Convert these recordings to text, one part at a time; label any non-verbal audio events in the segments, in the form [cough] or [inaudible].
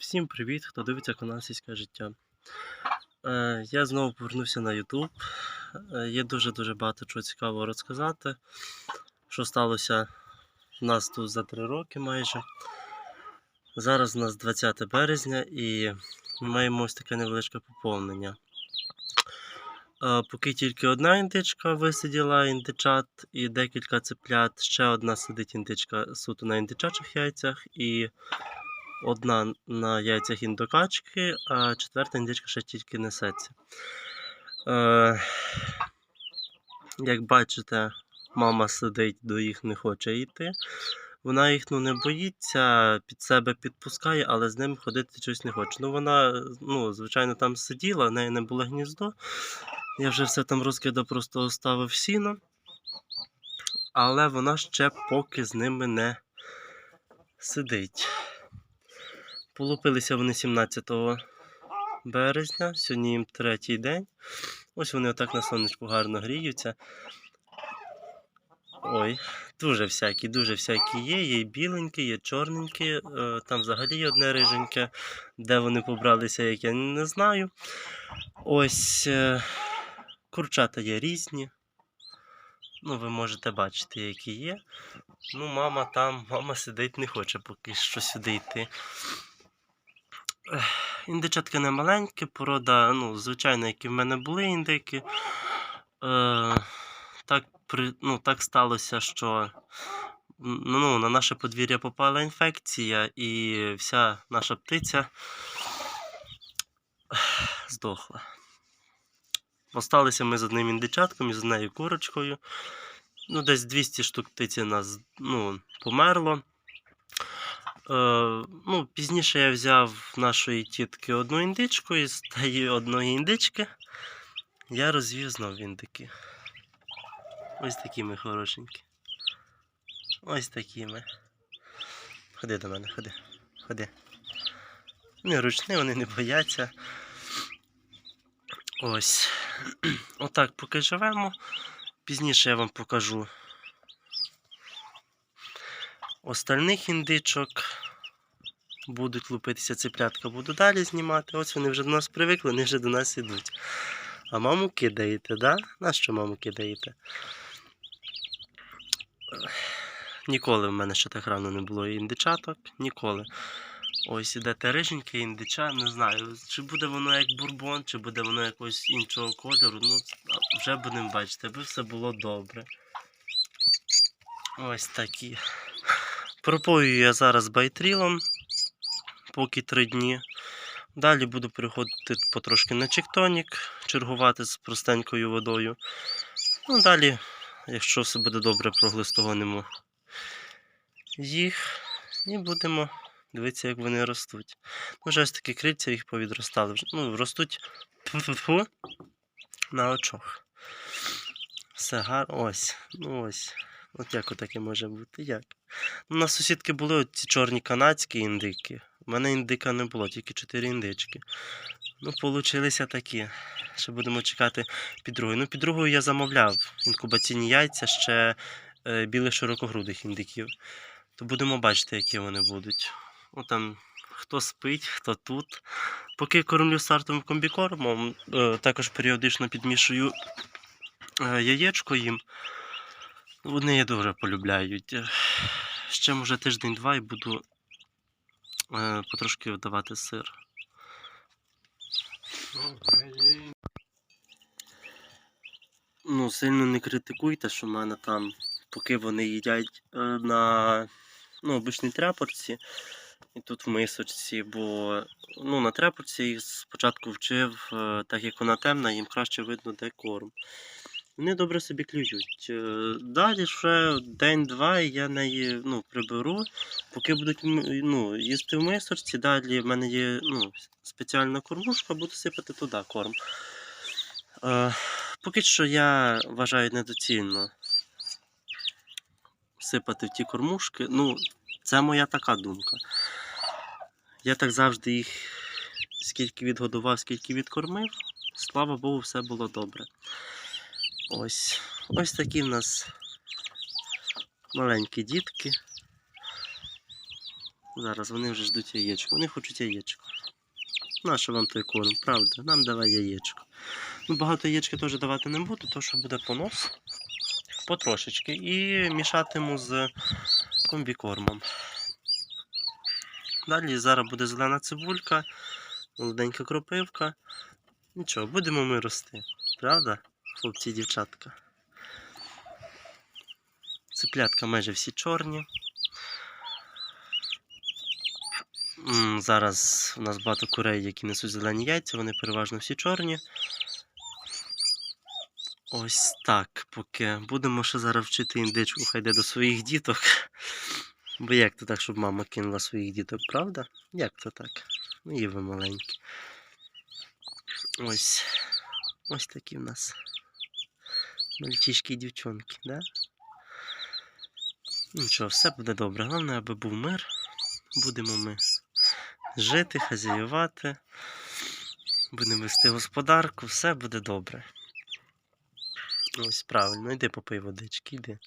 Всім привіт, хто дивиться канал Сільське життя. Е, я знову повернувся на YouTube. Е, є дуже-дуже багато чого цікавого розказати. Що сталося в нас тут за 3 роки майже. Зараз у нас 20 березня і ми маємо ось таке невеличке поповнення. Е, поки тільки одна індичка висиділа індичат і декілька цеплят. Ще одна сидить індичка суто на індичачих яйцях. І одна на яйцях індокачки, а четверта індичка ще тільки несеться. Е, як бачите, мама сидить, до їх не хоче йти. Вона їх ну, не боїться, під себе підпускає, але з ними ходити щось не хоче. Ну, вона, ну, звичайно, там сиділа, в неї не було гніздо. Я вже все там розкидав, просто оставив сіно. Але вона ще поки з ними не сидить. Полупилися вони 17 березня, сьогодні їм третій день. Ось вони отак на сонечку гарно гріються. Ой, дуже всякі, дуже всякі є. Є і біленькі, є чорненькі. е, Там взагалі є одне риженьке. Де вони побралися, як я не знаю. Ось е, курчата є різні. Ну, ви можете бачити, які є. Ну, мама там, мама сидить, не хоче поки що сюди йти. Індичатки не маленькі, порода, ну, звичайно, які в мене були індики. Е, так, при, ну, так сталося, що ну, на наше подвір'я попала інфекція, і вся наша птиця здохла. Осталися ми з одним індичатком і з однією курочкою. Ну, десь 200 штук птиці нас ну, померло. Е, ну, пізніше я взяв нашої тітки одну індичку і з тієї одної індички я розвів знов індики. Ось такі ми хорошенькі. Ось такі. Ходи до мене, ходи. Ходи. Вони ручні, вони не бояться. Ось. [clears throat] Отак поки живемо. Пізніше я вам покажу остальних індичок. Будуть лупитися цеплятка, буду далі знімати. Ось вони вже до нас привикли, вони вже до нас ідуть. А маму кидаєте, да? Нащо маму кидаєте? Ніколи в мене ще так рано не було індичаток. Ніколи. Ось ідете риженьке індича, не знаю, чи буде воно як бурбон, чи буде воно якогось іншого кольору. Ну, вже будемо бачити, аби все було добре. Ось такі. Пропою я зараз байтрілом, поки три дні. Далі буду переходити потрошки на чектонік, чергувати з простенькою водою. Ну, далі, якщо все буде добре, проглистогонимо їх і будемо дивитися, як вони ростуть. Ну, вже ось такі крильця їх повідростали. Ну, ростуть на очах. Все гарно. Ось. Ну ось. От як отаке може бути? Як? У нас сусідки були ці чорні канадські індики. У мене індика не було, тільки чотири індички. Ну, получилися такі. Ще будемо чекати під другою. Ну, під другою я замовляв інкубаційні яйця ще е, білих широкогрудих індиків. То будемо бачити, які вони будуть. О, там хто спить, хто тут. Поки кормлю стартовим комбікормом, е, також періодично підмішую е, яєчко їм. Вони її дуже полюбляють. Ще може тиждень-два і буду потрошки давати сир. Ну, сильно не критикуйте, що в мене там, поки вони їдять е, на ну, обичній тряпорці, і тут в мисочці, бо ну, на тряпорці їх спочатку вчив, е, так як вона темна, їм краще видно, де корм. Вони добре собі клюють. Е, Далі ще день-два я неї ну, приберу. Поки будуть ну, їсти в мисочці, далі в мене є ну, спеціальна кормушка, буду сипати туди корм. Е, поки що я вважаю недоцільно сипати в ті кормушки. Ну, це моя така думка. Я так завжди їх скільки відгодував, скільки відкормив. Слава Богу, все було добре. Ось. Ось такі в нас маленькі дітки. Зараз вони вже ждуть яєчко. Вони хочуть яєчко. Нащо вам той корм, правда? Нам давай яєчко. Ну, багато яєчки теж давати не буду, тому що буде понос потрошечки. І мішатиму з комбікормом. Далі зараз буде зелена цибулька, молоденька кропивка. Нічого, будемо ми рости. Правда, хлопці дівчатка? Цеплятка майже всі чорні. Зараз у нас багато курей, які несуть зелені яйця, вони переважно всі чорні. Ось так, поки будемо ще зараз вчити індичку, хай йде до своїх діток. Бо як то так, щоб мама кинула своїх діток, правда? Як то так? Ну і ви маленькі. Ось. Ось такі в нас. Мальчишки і дівчонки, да? Нічого, все буде добре. Головне, аби був мир. Будемо ми жити, хазяювати. Будемо вести господарку, все буде добре. Ось правильно, йди попий водички, йди.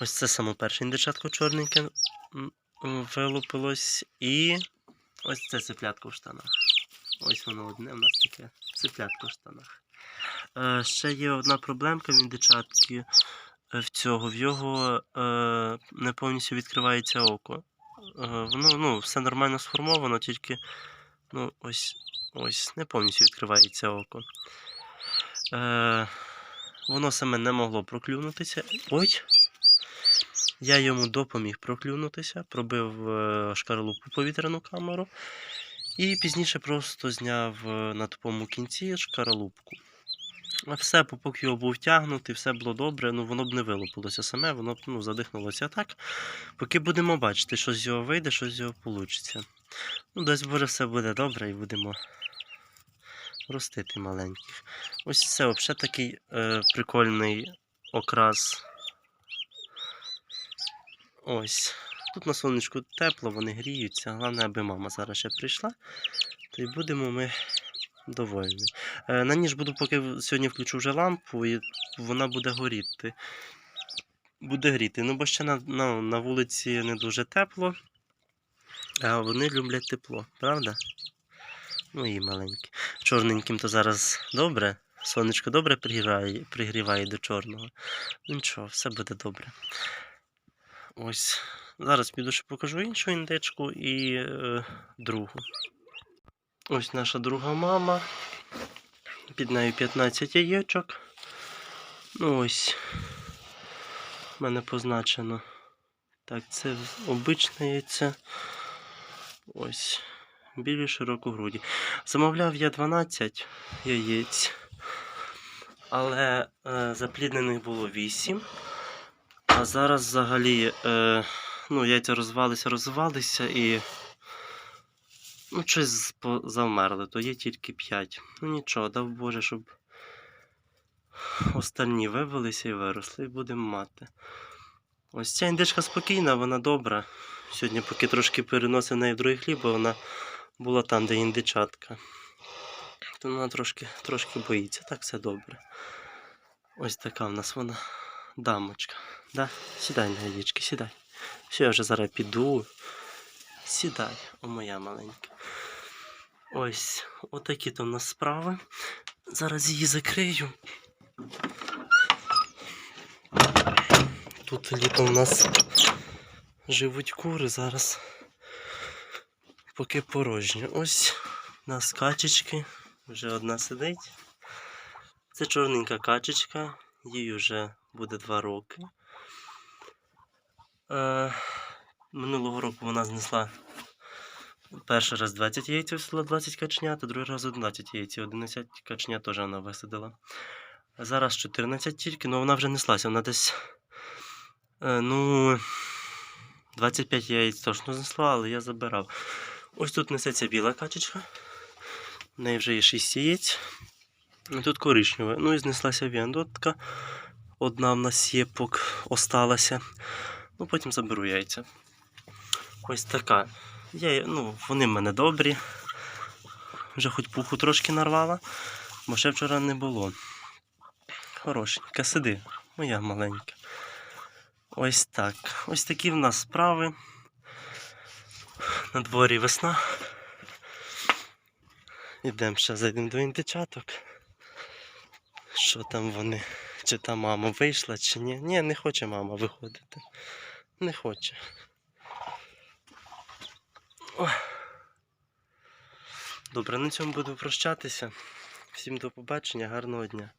Ось це саме перше індичатко чорненьке вилупилось. І ось це цеплятко в штанах. Ось воно одне в нас таке цеплятко в штанах. Е, ще є одна проблемка в індичатки. Е, В цього, в його е, не повністю відкривається око. Воно ну, все нормально сформовано, тільки ну, ось, ось не повністю відкривається око. Воно саме не могло проклюнутися. Ой! Я йому допоміг проклюнутися, пробив шкаралупу повітряну камеру і пізніше просто зняв на тупому кінці шкаралупку. А все, пупок його був тягнутий, все було добре, ну воно б не вилупилося саме, воно б ну, задихнулося так. Поки будемо бачити, що з його вийде, що з його вийде. Ну, десь Боже, все буде добре і будемо ростити маленьких. Ось це взагалі такий е, прикольний окрас. Ось. Тут на сонечку тепло, вони гріються. Головне, аби мама зараз ще прийшла. То й будемо ми довольні. Е, на ніж буду, поки сьогодні включу вже лампу, і вона буде горіти. Буде гріти. Ну, бо ще на, на, на вулиці не дуже тепло. А вони люблять тепло, правда? Ну і маленькі. Чорненьким то зараз добре. Сонечко добре пригріває, пригріває до чорного. Ну нічого, все буде добре. Ось. Зараз піду ще покажу іншу індичку і е, другу. Ось наша друга мама. Під нею 15 яєчок. Ну ось. У мене позначено. Так, це обичне яйце. Ось. Білі широкогруді. Замовляв я 12 яєць. Але е, запліднених було 8. А зараз взагалі е, ну, яйця розвалися, розвалися і ну, щось завмерли, то є тільки 5. Ну нічого, дав Боже, щоб остальні вивелися і виросли, і будемо мати. Ось ця індичка спокійна, вона добра. Сьогодні, поки трошки переносив неї в другий хліб, бо вона була там, де індичатка. То вона трошки, трошки боїться, так все добре. Ось така в нас вона дамочка. Да? Сідай на яєчки, сідай. Все, я вже зараз піду. Сідай, о моя маленька. Ось, отакі то в нас справи. Зараз її закрию. Тут літом у нас живуть кури зараз. Поки порожньо. Ось у нас качечки. Вже одна сидить. Це чорненька качечка, їй вже буде 2 роки. Е, минулого року вона знесла перший раз 20 яєць висила 20 качнят, а другий раз 11 яєць, і 11 качнят теж вона висадила. Зараз 14 тільки, але вона вже неслася, вона десь. Е, ну. 25 яєць точно знесла, але я забирав. Ось тут несеться біла качечка. В неї вже є 6 яєць. Тут коричневе. Ну і знеслася вендотка. Одна в нас є, осталася. Ну, потім заберу яйця. Ось така. Я, ну, Вони в мене добрі. Вже хоч пуху трошки нарвала, бо ще вчора не було. Хорошенька, сиди, моя маленька. Ось так. Ось такі в нас справи. На дворі весна. Ідемо ще зайдемо до індичаток. Що там вони? Чи та мама вийшла, чи ні? Ні, не хоче мама виходити. Не хоче. О. Добре, на цьому буду прощатися. Всім до побачення, гарного дня.